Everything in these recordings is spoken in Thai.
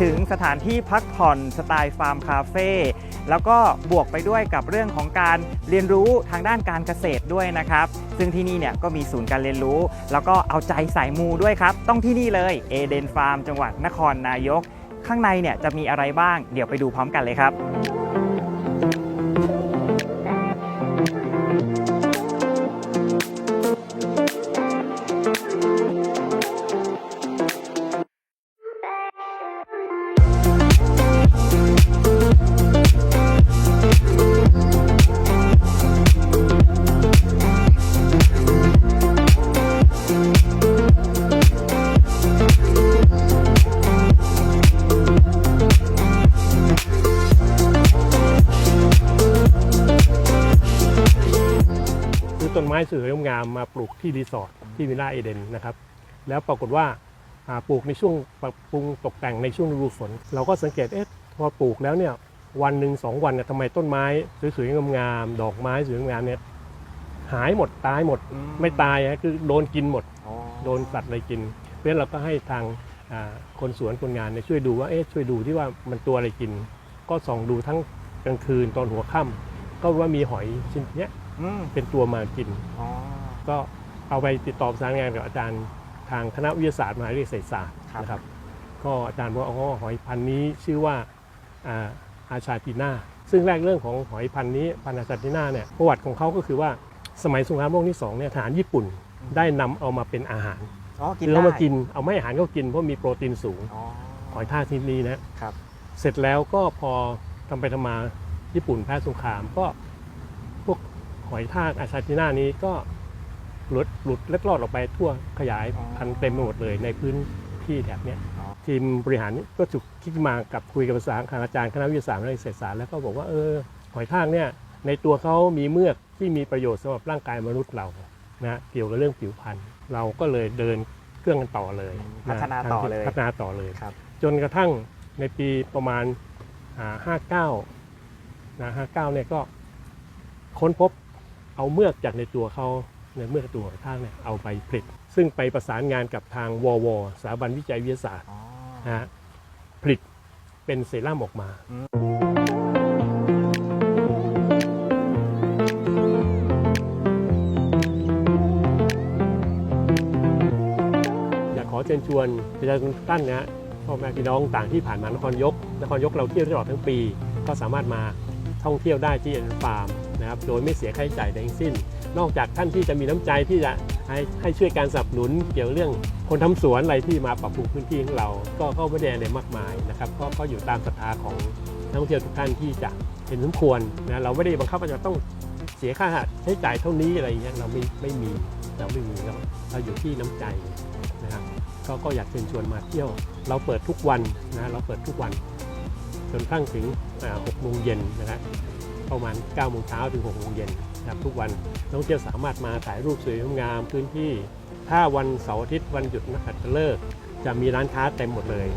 ถึงสถานที่พักผ่อนสไตล์ฟาร์มคาเฟ่แล้วก็บวกไปด้วยกับเรื่องของการเรียนรู้ทางด้านการเกษตรด้วยนะครับ ซึ่งที่นี่เนี่ยก็มีศูนย์การเรียนรู้ แล้วก็เอาใจสายมูด้วยครับ ต้องที่นี่เลยเอเดนฟาร์มจังหวัดนครนายก ข้างในเนี่ยจะมีอะไรบ้าง เดี๋ยวไปดูพร้อมกันเลยครับ ไม้สวยงามมาปลูกที่รีสอร์ทที่วิลล่าเอเดนนะครับแล้วปรากฏว่าปลูกในช่วงปรับปรุงตกแต่งในช่วงฤดูฝน เราก็สังเกตเอ๊ะพอปลูกแล้วเนี่ยวันหนึ่งสองวันเนี่ยทำไมต้นไม้สวยๆงามๆดอกไม้สวยงามเนี่ยหายหมดตายหมดไม่ตายคือโดนกินหมด โดนสัตว์อะไรกิน เพราะฉะนั้นเราก็ให้ทางคนสวนคนงานเนี่ยช่วยดูว่าเอ๊ะช่วยดูที่ว่ามันตัวอะไรกิน ก็ส่องดูทั้งกลางคืนตอนหัวค่ำก็ว่ามีหอยชิ้นเนี้ย อืมเป็นตัวมากิน อ๋อ ก็เอาไปติดต่อประสานงานกับอาจารย์ทางคณะวิทยาศาสตร์มหาวิทยาลัยเศรษฐศาสตร์ครับ นะครับ ก็อาจารย์บอกว่าอ๋อหอยพันธุ์นี้ชื่อว่าอ่าอาชาติน่าซึ่งแรกเรื่องของหอยพันธุ์นี้พันธุ์อาชาติน่าเนี่ยประวัติของเขาก็คือว่าสมัยสงครามโลกที่สองเนี่ยทหารญี่ปุ่นได้นำเอามาเป็นอาหารอ๋อกินคือได้เขามากินเอาไม่อาหารก็กินเพราะมีโปรตีนสูง อ๋อหอยทากชนิดนี้นะครับ เสร็จแล้วก็พอทำไปทำมาญี่ปุ่นแพ้สงครามก็พวก หอยทากอาชาติน่านี้ก็หลุดหลุดเล็ดลอดออกไปทั่วขยายพันธุ์เต็มไปหมดเลยในพื้นที่แถบเนี้ยอ๋อทีมบริหารก็จุกคิดมากับคุยกับภาษาทางอาจารย์คณะวิทยาศาสตร์และเศรษฐศาสตร์แล้วก็บอกว่าเออหอยทากเนี่ยในตัวเขามีเมือกที่มีประโยชน์สำหรับร่างกายมนุษย์เรานะเกี่ยวกับเรื่องผิวพรรณเราก็เลยเดินเครื่องกันต่อเลยพัฒนาต่อเลยพัฒนาต่อเลยครับจนกระทั่งในปีประมาณห้าเก้านะห้าเก้าเนี่ยก็ค้นพบ เอาเมือกจากในตัวเขาในเมือกตัวของท่างเนี่ยเอาไปผลิต ซึ่งไปประสานงานกับทางววสถาบันวิจัยวิทยาศาสตร์อ๋อนะฮะผลิตเป็นเซรั่มออกมาอืมอยากขอเชิญชวนประชาชนทุกท่านนะฮะพ่อแม่พี่น้องต่างที่ผ่านมานครยก นครยกเราเที่ยวตลอดทั้งปี ก็สามารถมาท่องเที่ยวได้ที่เอ็นฟาร์ม นะครับโดยไม่เสียค่าใช้จ่ายใดทั้งสิ้น นอกจากท่านที่จะมีน้ำใจที่จะให้ให้ช่วยการสนับสนุนเกี่ยวเรื่องคนทำสวนอะไรที่มาปรับปรุงพื้นที่ของเรา ก็ก็ไม่ได้อะไรมากมายนะครับก็ก็อยู่ตามศรัทธาของนักท่องเที่ยวทุกท่านที่จะเห็นสมควรนะเราไม่ได้บังคับว่าจะต้องเสียค่าใช้จ่ายเท่านี้อะไรอย่างเงี้ยเราไม่ไม่มีเราไม่มีเราเราอยู่ที่น้ำใจนะครับก็ก็อยากเชิญชวนมาเที่ยว เราเปิดทุกวันนะเราเปิดทุกวันจนกระทั่งถึงหกโมงเย็นนะครับ ประมาณ9โมงเช้าถึง6โมงเย็นนะครับทุกวันนักท่องเที่ยวสามารถมาถ่ายรูปสวยงามพื้นที่ ถ้าวันเสาร์อาทิตย์วันหยุดนักขัตฤกษ์จะมีร้านค้าเต็มหมดเลย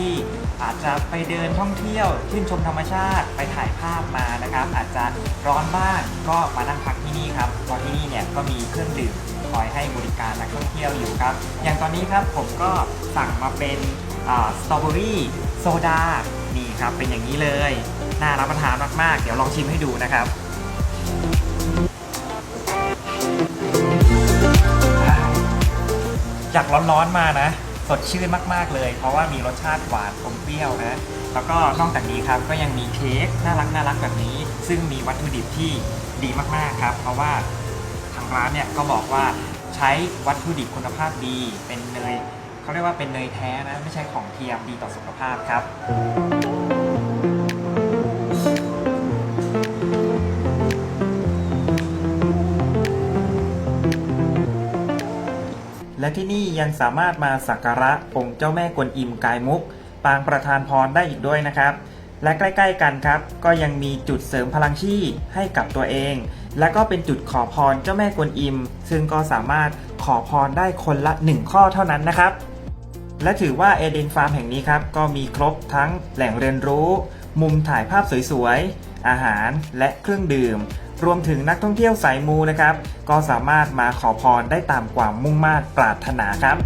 ที่อาจจะไปเดินท่องเที่ยวชื่นชมธรรมชาติไปถ่ายภาพมานะครับ อาจจะร้อนบ้างก็มานั่งพักที่นี่ครับเพราะที่นี่เนี่ยก็มีเครื่องดื่มคอยให้บริการนักท่องเที่ยวอยู่ครับ อย่างตอนนี้ครับผมก็สั่งมาเป็นสตรอเบอรี่โซดานี่ครับเป็นอย่างนี้เลย น่ารับประทานมากๆ เดี๋ยวลองชิมให้ดูนะครับจากร้อนๆมานะ สดชื่นมาก ๆ เลย เพราะว่ามีรสชาติหวานอมเปรี้ยวนะ แล้วก็นอกจากนี้ครับก็ยังมีเค้กน่ารักน่ารักแบบนี้ ซึ่งมีวัตถุดิบที่ดีมากๆครับ เพราะว่าทางร้านเนี่ยก็บอกว่าใช้วัตถุดิบคุณภาพดี เป็นเนยเขาเรียกว่าเป็นเนยแท้นะ ไม่ใช่ของเทียมดีต่อสุขภาพครับ และที่นี่ยังสามารถมาสักการะองค์เจ้าแม่กวนอิมกายมุก ปางประธานพรได้อีกด้วยนะครับ และใกล้ๆกันครับ ก็ยังมีจุดเสริมพลังชีให้กับตัวเอง และก็เป็นจุดขอพรเจ้าแม่กวนอิม ซึ่งก็สามารถขอพรได้คนละ 1 ข้อเท่านั้นนะครับ และถือว่าเอเดนฟาร์มแห่งนี้ครับก็มีครบทั้งแหล่งเรียนรู้ มุมถ่ายภาพสวยๆ อาหารและเครื่องดื่ม รวมถึงนักท่องเที่ยวสายมูนะครับ ก็สามารถมาขอพรได้ตามความมุ่งมา่ปรารถนาครับ